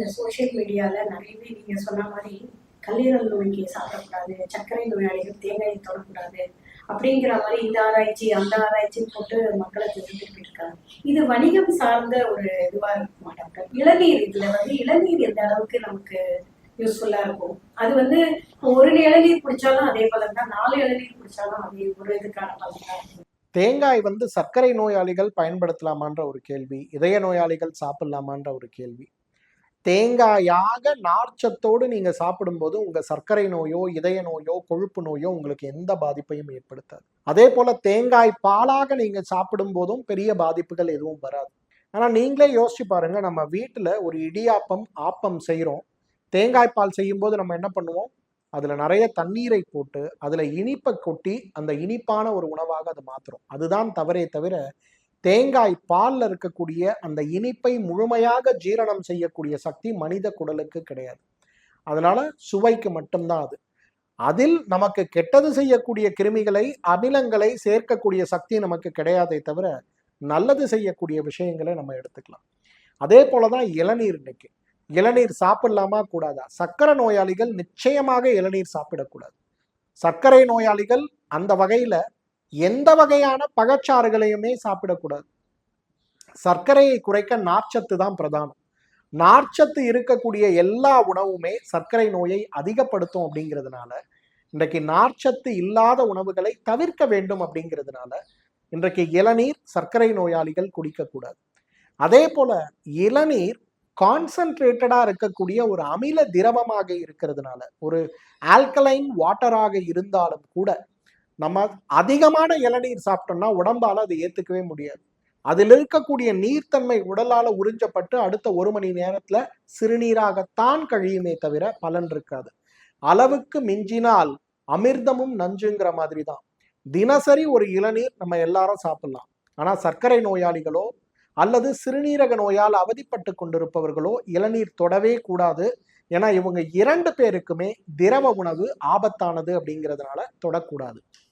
இந்த சோசியல் மீடியால நிறையவே நீங்க சொன்ன மாதிரி கல்லீரல் நோய்க்கு சாப்பிடக்கூடாது சர்க்கரை நோயாளிகள் தேங்காயை தொடக்கூடாது அப்படிங்கிற மாதிரி இந்த ஆராய்ச்சி அந்த ஆராய்ச்சி போட்டு மக்களை தெரிஞ்சுக்கிட்டு இருக்காங்க. இது வணிகம் சார்ந்த ஒரு இதுவா இருக்க மாட்டாங்க இளநீர் இதுல வந்து இளநீர் எந்த அளவுக்கு நமக்கு யூஸ்ஃபுல்லா இருக்கும்? அது வந்து ஒரு இளநீர் குடிச்சாலும் அதே பலன் தான் நாலு இளநீர் குடிச்சாலும் அது ஒரு இதுக்கான பலன் தான். இருக்கும். தேங்காய் வந்து சர்க்கரை நோயாளிகள் பயன்படுத்தலாமான்ற ஒரு கேள்வி இதய நோயாளிகள் சாப்பிடலாமான்ற ஒரு கேள்வி. தேங்காயாக நார்ச்சத்தோடு நீங்கள் சாப்பிடும்போது உங்கள் சர்க்கரை நோயோ இதய நோயோ கொழுப்பு நோயோ உங்களுக்கு எந்த பாதிப்பையும் ஏற்படுத்தாது. அதே போல் தேங்காய் பாலாக நீங்கள் சாப்பிடும் போதும் பெரிய பாதிப்புகள் எதுவும் வராது. ஆனால் நீங்களே யோசிச்சு பாருங்கள் நம்ம வீட்டில் ஒரு இடியாப்பம் ஆப்பம் செய்கிறோம் தேங்காய் பால் செய்யும்போது நம்ம என்ன பண்ணுவோம்? அதில் நிறைய தண்ணீரை போட்டு அதில் இனிப்பை கொட்டி அந்த இனிப்பான ஒரு உணவாக அதை மாற்றுறோம் அதுதான் தவறே தவிர தேங்காய் பாலில் இருக்கக்கூடிய அந்த இனிப்பை முழுமையாக ஜீரணம் செய்யக்கூடிய சக்தி மனித குடலுக்கு கிடையாது. அதனால சுவைக்கு மட்டும்தான் அது. அதில் நமக்கு கெட்டது செய்யக்கூடிய கிருமிகளை அமிலங்களை சேர்க்கக்கூடிய சக்தி நமக்கு கிடையாதே தவிர நல்லது செய்யக்கூடிய விஷயங்களை நம்ம எடுத்துக்கலாம். அதே போலதான் இளநீர் இன்னைக்கு. இளநீர் சாப்பிடலாமா? கூடாதா? சர்க்கரை நோயாளிகள் நிச்சயமாக இளநீர் சாப்பிடக்கூடாது. சர்க்கரை நோயாளிகள் அந்த வகையில எந்த வகையான பகச்சாறுகளையுமே சாப்பிடக்கூடாது. சர்க்கரையை குறைக்க நார்ச்சத்து தான் பிரதானம். நார்ச்சத்து இருக்கக்கூடிய எல்லா உணவுமே சர்க்கரை நோயை அதிகப்படுத்தும் அப்படிங்கிறதுனால இன்றைக்கு நார்ச்சத்து இல்லாத உணவுகளை தவிர்க்க வேண்டும் அப்படிங்கிறதுனால இன்றைக்கு இளநீர் சர்க்கரை நோயாளிகள் குடிக்கக்கூடாது. அதே போல இளநீர் கான்சன்ட்ரேட்டடாக இருக்கக்கூடிய ஒரு அமில திரவமாக இருக்கிறதுனால ஒரு ஆல்கலைன் வாட்டராக இருந்தாலும் கூட நம்ம அதிகமான இளநீர் சாப்பிட்டோம்னா உடம்பால அதை ஏத்துக்கவே முடியாது. அதில் இருக்கக்கூடிய நீர்த்தன்மை உடலால உறிஞ்சப்பட்டு அடுத்த ஒரு மணி நேரத்துல சிறுநீராகத்தான் கழியுமே தவிர பலன் இருக்காது. அளவுக்கு மிஞ்சினால் அமிர்தமும் நஞ்சுங்கிற மாதிரி தான் தினசரி ஒரு இளநீர் நம்ம எல்லாரும் சாப்பிடலாம். ஆனா சர்க்கரை நோயாளிகளோ அல்லது சிறுநீரக நோயால் அவதிப்பட்டு கொண்டிருப்பவர்களோ இளநீர் தொடவே கூடாது. ஏன்னா இவங்க இரண்டு பேருக்குமே திரவ உணவு ஆபத்தானது அப்படிங்கிறதுனால தொடக்கூடாது.